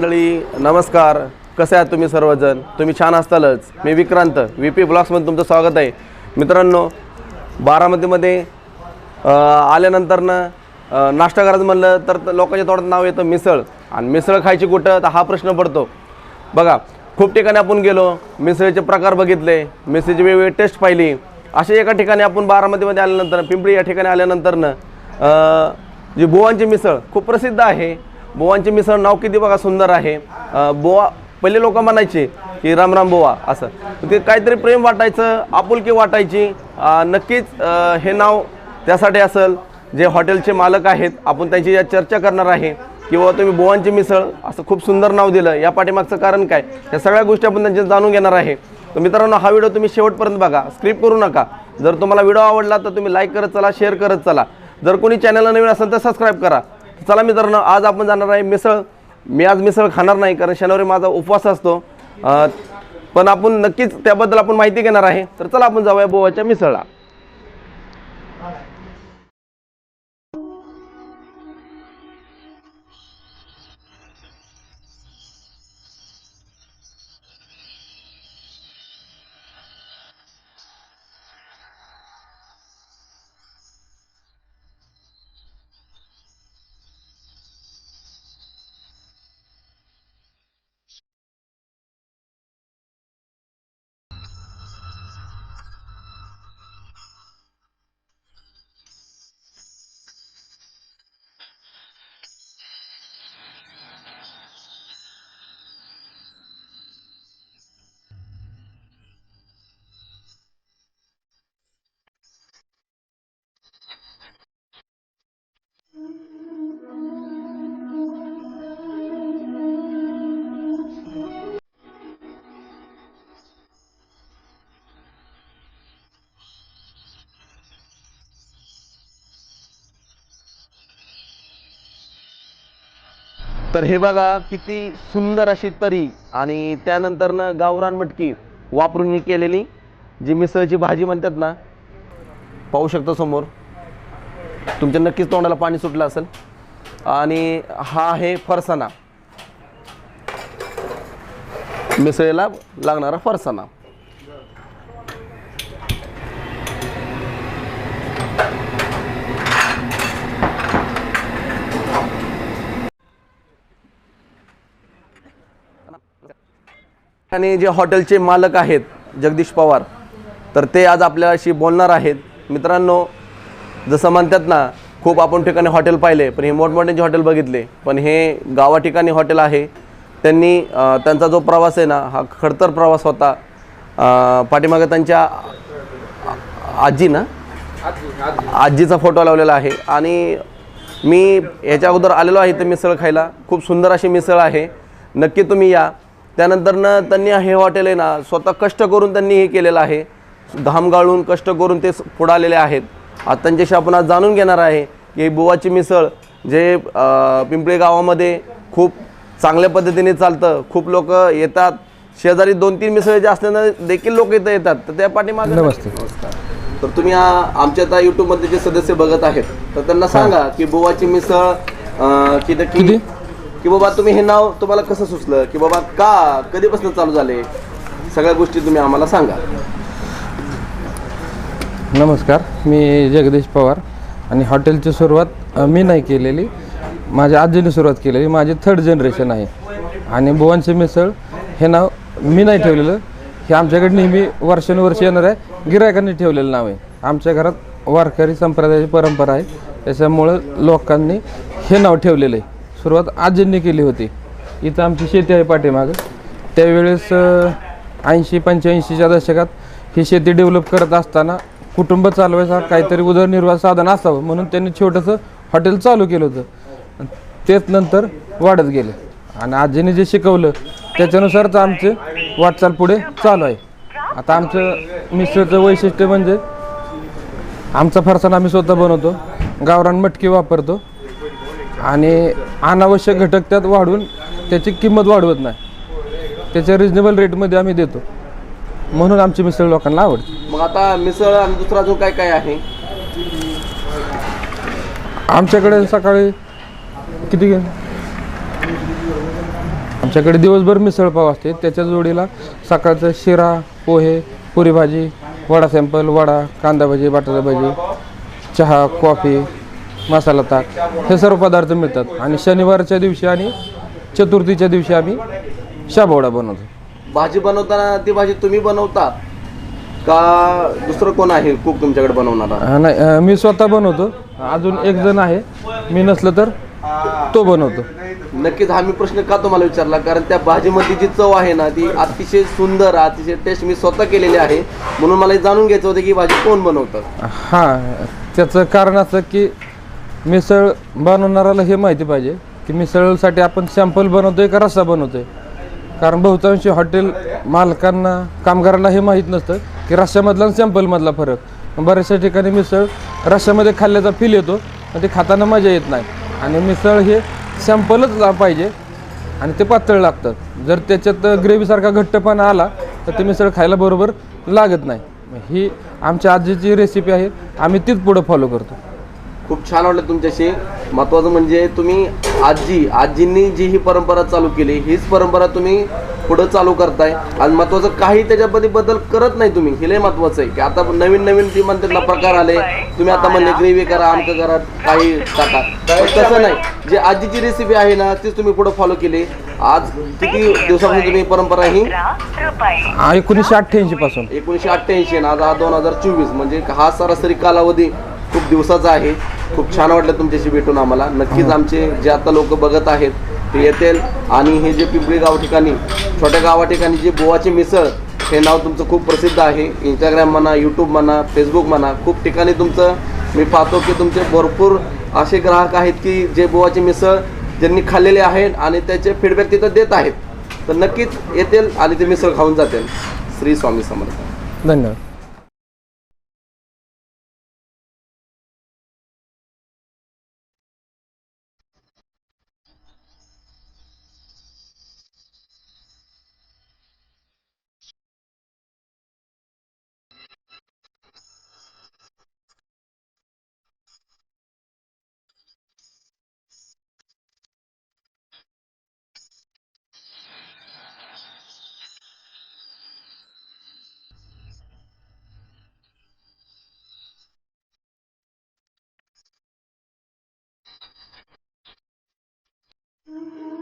मंडळी नमस्कार. कसे आहात तुम्ही सर्वजण? तुम्ही छान असतालच. मी विक्रांत व्ही पी ब्लॉग्समध्ये तुमचं स्वागत आहे. मित्रांनो बारामतीमध्ये आल्यानंतरनं नाश्ता करायचं म्हणलं तर लोकांच्या तोंडात नाव येतं मिसळ. आणि मिसळ खायची कुठं? तर हा प्रश्न पडतो. बघा खूप ठिकाणी आपण गेलो मिसळीचे प्रकार बघितले मिसळीची वेगवेगळी टेस्ट पाहिली. अशा एका ठिकाणी आपण बारामतीमध्ये आल्यानंतर पिंपळी या ठिकाणी आल्यानंतरनं जी बुवांची मिसळ खूप प्रसिद्ध आहे. बोवांचे मिसळ नाव किती बघा सुंदर आहे. बोवा पहिले लोक म्हणायचे की राम राम बुवा असं. ते काहीतरी प्रेम वाटायचं आपुलकी वाटायची. नक्कीच हे नाव त्यासाठी असेल. जे हॉटेलचे मालक आहेत आपण त्यांची या चर्चा करणार आहे. किंवा तुम्ही बोवांची मिसळ असं खूप सुंदर नाव दिलं. या पाठीमागचं कारण काय? या सगळ्या गोष्टी आपण त्यांच्या जाणून घेणार आहे. तर मित्रांनो हा व्हिडिओ तुम्ही शेवटपर्यंत बघा. स्क्रिप करू नका. जर तुम्हाला व्हिडिओ आवडला तर तुम्ही लाईक करत चला शेअर करत चला. जर कोणी चॅनलला नवीन असेल तर सबस्क्राईब करा. चला मित्रांनो आज आपण जाणार आहे मिसळ. मी आज मिसळ खाणार नाही कारण शनिवारी माझा उपवास असतो. पण आपण नक्कीच त्याबद्दल आपण माहिती घेणार आहे. तर चला आपण जाऊया बोवाच्या मिसळला. तर हे बघा किती सुंदर अशी तरी आणि त्यानंतरनं गावरान मटकी वापरून केलेली जी मिसळची भाजी म्हणतात ना पाहू शकता समोर. तुमच्या नक्कीच तोंडाला पाणी सुटलं असेल. आणि हा आहे फरसाना मिसळीला लागणारा फरसाणा. आणि जे हॉटेलचे मालक आहेत जगदीश पवार तर ते आज आपल्याशी बोलणार आहेत. मित्रांनो जसं म्हणतात ना खूप आपण ठिकाणी हॉटेल पाहिले पण हे मोठमोठ्यांचे हॉटेल बघितले पण हे गावा ठिकाणी हॉटेल आहे. त्यांनी त्यांचा जो प्रवास आहे ना हा खडतर प्रवास होता. पाठीमागे त्यांच्या आजी ना? आजीचा फोटो लावलेला आहे. आणि मी याच्या अगोदर आलेलो आहे ते मिसळ खायला. खूप सुंदर अशी मिसळ आहे. नक्की तुम्ही या. त्यानंतरनं त्यांनी हे हॉटेल आहे ना स्वतः कष्ट करून त्यांनी हे केलेलं आहे. घाम गाळून कष्ट करून ते स- पुढे आलेले आहेत. आता त्यांच्याशी आपण आज जाणून घेणार आहे की बुवाची मिसळ जे पिंपळे गावामध्ये खूप चांगल्या पद्धतीने चालतं खूप लोक येतात. शेजारी दोन तीन मिसळ जे असल्यानं देखील लोक इथं येतात. तर त्या पाठीमागे नमस्ते. तर तुम्ही आमच्या आता YouTube मध्ये जे सदस्य बघत आहेत तर त्यांना सांगा की बुवाची मिसळ किती? की बाबा तुम्ही हे नाव तुम्हाला कसं सुचलं? की बाबा का कधीपासून चालू झाले? सगळ्या गोष्टी तुम्ही आम्हाला सांगा. नमस्कार मी जगदीश पवार आणि हॉटेलची सुरुवात मी नाही केलेली. माझ्या आजीने सुरुवात केलेली. माझी थर्ड जनरेशन आहे. आणि बुवांचे मिसळ हे नाव मी नाही ठेवलेलं. हे आमच्याकडे नेहमी वर्षानुवर्ष येणार आहे. गिरायकांनी ठेवलेलं नाव आहे. आमच्या घरात वारकरी संप्रदायाची परंपरा आहे. त्याच्यामुळं लोकांनी हे नाव ठेवलेलं आहे. सुरुवात आजींनी केली होती. इथं आमची शेती आहे पाठीमागं. त्यावेळेस ऐंशी पंच्याऐंशीच्या दशकात ही शेती डेव्हलप करत असताना कुटुंब चालवायचा काहीतरी उदरनिर्वाह साधन असावं म्हणून त्यांनी छोटंसं हॉटेल चालू केलं होतं. तेच नंतर वाढत गेले. आणि आजीने जे शिकवलं त्याच्यानुसारच आमचे वाटचाल पुढे चालू आहे. आता आमचं मिसळचं वैशिष्ट्य म्हणजे आमचा फरसाण आम्ही स्वतः बनवतो गावरान मटकी वापरतो. आणि अनावश्यक घटक त्यात वाढवून त्याची किंमत वाढवत नाही. त्याच्या रिजनेबल रेटमध्ये आम्ही देतो. म्हणून आमची मिसळ लोकांना आवडते. मग आता मिसळ आणि दुसरं अजून काय काय आहे? आमच्याकडे सकाळी किती आमच्याकडे दिवसभर मिसळपाव असते. त्याच्या जोडीला सकाळचं शिरा पोहे पुरी भाजी वडा सॅम्पल वडा कांदा भजी बटाटा भजी चहा कॉफी मसाला ताक हे सर्व पदार्थ मिळतात. आणि शनिवारच्या दिवशी आणि चतुर्थीच्या दिवशी आम्ही शाबवडा बनवतो. भाजी बनवताना ती भाजी तुम्ही बनवता? का दुसरं कोण आहे कुक तुमच्याकडे बनवणारा? नाही अ, मी स्वतः बनवतो. अजून एक जण आहे. मी नसलं तर तो बनवतो. नक्कीच हा मी प्रश्न का तुम्हाला विचारला? कारण त्या भाजीमध्ये जी चव आहे ना ती अतिशय सुंदर अतिशय टेस्ट मी स्वतः केलेली आहे. म्हणून मला हे जाणून घ्यायचं होतं की ही भाजी कोण बनवतं? हां त्याचं कारण असं की मिसळ बनवणाऱ्याला हे माहिती पाहिजे की मिसळसाठी आपण सॅम्पल बनवतोय का रस्सा बनवतोय? कारण बहुतांशी हॉटेल मालकांना कामगारांना हे माहीत नसतं की रस्स्यामधला आणि सॅम्पलमधला फरक. बऱ्याचशा ठिकाणी मिसळ रस्स्यामध्ये खाल्ल्याचा फील येतो पण ते खाताना मजा येत नाही. आणि मिसळ हे सॅम्पलच ला पाहिजे आणि ते पातळ लागतात. जर त्याच्यात ग्रेव्हीसारखा घट्टपणा आला तर ते मिसळ खायला बरोबर लागत नाही. ही आमच्या आजीची रेसिपी आहे. आम्ही तीच पुढं फॉलो करतो. खूप छान वाटलं तुमच्याशी. महत्त्वाचं म्हणजे तुम्ही आजी आजींनी जी ही परंपरा चालू केली हीच परंपरा तुम्ही पुढं चालू करताय. आणि महत्त्वाचं काही त्याच्यामध्ये बदल करत नाही तुम्ही. हे लय महत्त्वाचं आहे. की आता नवीन नवीन ती म्हणतात ना प्रकार आले तुम्ही आता म्हणले ग्रेव्ही करा आमकं करा काही टाका. तसं नाही. जे आजीची रेसिपी आहे ना तीच तुम्ही पुढं फॉलो केली. आज किती दिवसापासून तुम्ही परंपरा ही? एकोणीसशे अठ्ठ्याऐंशी पासून. एकोणीसशे अठ्ठ्याऐंशी आणि आज हा दोन हजार चोवीस. म्हणजे हा सरासरी कालावधी खूप दिवसाचा आहे. खूप छान वाटलं तुमच्याशी भेटून आम्हाला. नक्कीच आमचे जे आता लोक बघत आहेत ते येतील. आणि हे जे पिंपरी गाव ठिकाणी छोट्या गावा ठिकाणी जे बोवाची मिसळ हे नाव तुमचं खूप प्रसिद्ध आहे. इंस्टाग्राम म्हणा यूट्यूब म्हणा फेसबुक म्हणा खूप ठिकाणी तुमचं मी पाहतो की तुमचे भरपूर असे ग्राहक आहेत की जे बोवाची मिसळ ज्यांनी खाल्लेले आहेत आणि त्याचे फीडबॅक तिथं देत आहेत. तर नक्कीच येतील आणि ते मिसळ खाऊन जातील. श्री स्वामी समर्थ. धन्यवाद. Mm-hmm.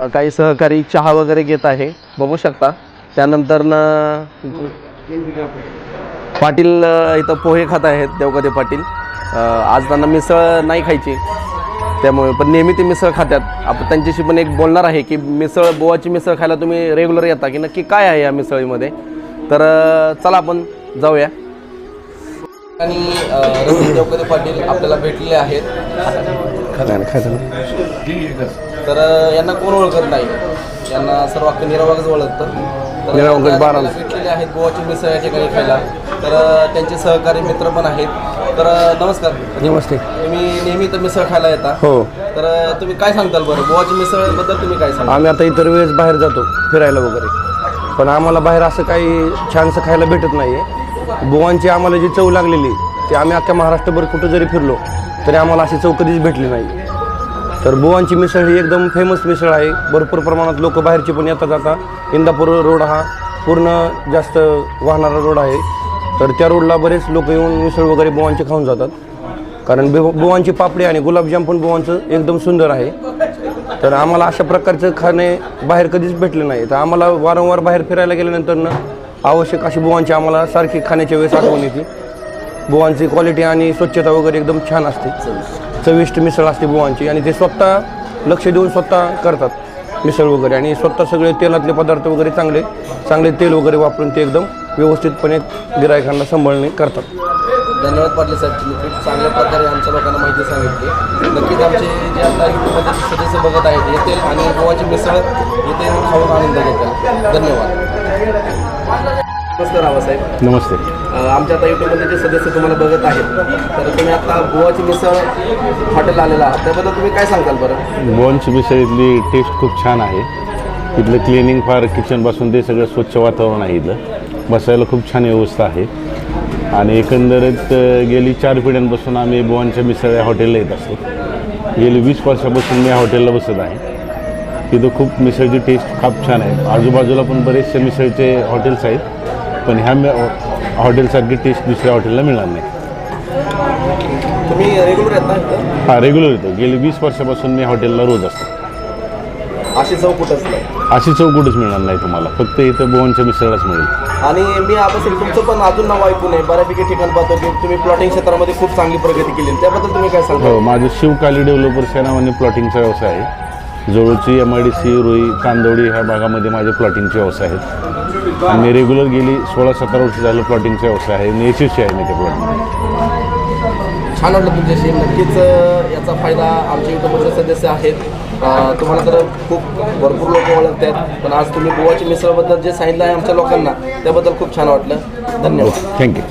काही सहकारी चहा वगैरे घेत आहे. बघू शकता. त्यानंतर पाटील इथं पोहे खात आहेत देवकते पाटील. आज त्यांना मिसळ नाही खायची. त्यामुळे पण नेहमी ते मिसळ खात्यात. आपण त्यांच्याशी पण एक बोलणार आहे की मिसळ बोवाची मिसळ खायला तुम्ही रेग्युलर येता की नक्की काय आहे या मिसळीमध्ये? तर चला आपण जाऊया. आणि देवकते पाटील आपल्याला भेटलेले आहेत. तर यांना कोण ओळखत नाही? त्यांना सर्व अख्खं निरावागच ओळखतं. तर. ठिकाणी भेटलेले आहेत गोवाची मिसळ या ठिकाणी खायला. तर त्यांचे सहकारी मित्र पण आहेत. तर नमस्कार. नमस्ते. तुम्ही नेहमी तर मिसळ खायला येता. हो. तर तुम्ही काय सांगताल बरं? गोवाची मिसळबद्दल तुम्ही काय सांगाल आम्ही आता इतर वेळेस बाहेर जातो फिरायला वगैरे. पण आम्हाला बाहेर असं काही छानसं खायला भेटत नाही आहे बुवांची आम्हाला जी चव लागलेली ती आम्ही अख्ख्या महाराष्ट्रभर कुठं जरी फिरलो तरी आम्हाला अशी चव कधीच भेटली नाही. तर बुवांची मिसळ ही एकदम फेमस मिसळ आहे. भरपूर प्रमाणात लोक बाहेरचे पण येतात आता. इंदापूर रोड हा पूर्ण जास्त वाहणारा रोड आहे. तर त्या रोडला बरेच लोक येऊन मिसळ वगैरे बोवांचे खाऊन जातात. कारण बु बुवांची पापडी आणि गुलाबजाम पण बुवांचं एकदम सुंदर आहे. तर आम्हाला अशा प्रकारचं खाणे बाहेर कधीच भेटले नाही. तर आम्हाला वारंवार बाहेर फिरायला गेल्यानंतर ना आवश्यक अशी बुवांची आम्हाला सारखी खाण्याच्या वेळेस आठवण येते. बुवांची क्वालिटी आणि स्वच्छता वगैरे एकदम छान असते. चविष्ट मिसळ असते बुवांची आणि ते स्वतः लक्ष देऊन स्वतः करतात मिसळ वगैरे. आणि स्वतः सगळे तेलातले पदार्थ वगैरे चांगले चांगले तेल वगैरे वापरून ते एकदम व्यवस्थितपणे गिरायकांना सांभाळणे करतात. धन्यवाद पाटील साहेब तुम्ही खूप चांगल्या प्रकारे आमच्या लोकांना माहिती सांगितली. नक्कीच आमचे जे आता युट्यूबमध्ये सदस्य बघत आहेत येतील आणि गोवाची मिसळ येथे खाऊन आनंद घेतात. धन्यवाद. नमस्कार आवासाहेब नमस्ते. आमच्या आता युट्यूबमध्ये जे सदस्य तुम्हाला बघत आहेत तर तुम्ही आता गोवाची मिसळ हॉटेल आलेला आहात. त्याबद्दल तुम्ही काय सांगाल बरं? बोनची मिसळ इथली टेस्ट खूप छान आहे. इथलं क्लिनिंग फार किचनपासून ते सगळं स्वच्छ वातावरण आहे इथलं. बसायला खूप छान व्यवस्था आहे. आणि एकंदरीत गेली चार पिढ्यांपासून आम्ही बोवांच्या मिसळ या हॉटेलला येत असतो. गेली वीस वर्षापासून मी या हॉटेलला बसत आहे. तिथं खूप मिसळची टेस्ट खूप छान आहे. आजूबाजूला पण बरेचसे मिसळचे हॉटेल्स आहेत. पण ह्या हॉटेलसारखी टेस्ट दुसऱ्या हॉटेलला मिळणार नाही. तुम्ही रेग्युलर हा रेग्युलर येतो. गेली वीस वर्षापासून मी हॉटेलला रोज असतो. अशी कुठंच नाही अशी चौकटच मिळणार नाही तुम्हाला. फक्त इथं बोवनच्या मिसळच मिळेल. आणि मी आबासाहेब तुमचं पण अजून नाव ऐकून आहे. बऱ्यापैकी ठिकाण पाहतो की तुम्ही प्लॉटिंग क्षेत्रामध्ये खूप चांगली प्रगती केली त्याबद्दल तुम्ही काय सांगाल हो माझं शिवकाली डेव्हलपर्स या नावाने प्लॉटिंगचा व्यवसाय आहे. जवळची M I D C Rui Chandwadi ह्या भागामध्ये माझे प्लॉटिंगचे व्यवसाय आहेत. आणि मी रेग्युलर गेली सोळा सतरा वर्ष झालं प्लॉटिंगचा व्यवसाय आहे आणि यशस्वी आहे मी त्या प्लॉटिंग. छान वाटलं तुमच्याशी. नक्कीच याचा फायदा आमचे युट्यूबचे सदस्य आहेत. तुम्हाला तर खूप भरपूर लोक ओळखतात पण आज तुम्ही गोवाची मिसळबद्दल जे सांगितलं आहे आमच्या लोकांना त्याबद्दल खूप छान वाटलं. धन्यवाद. थँक्यू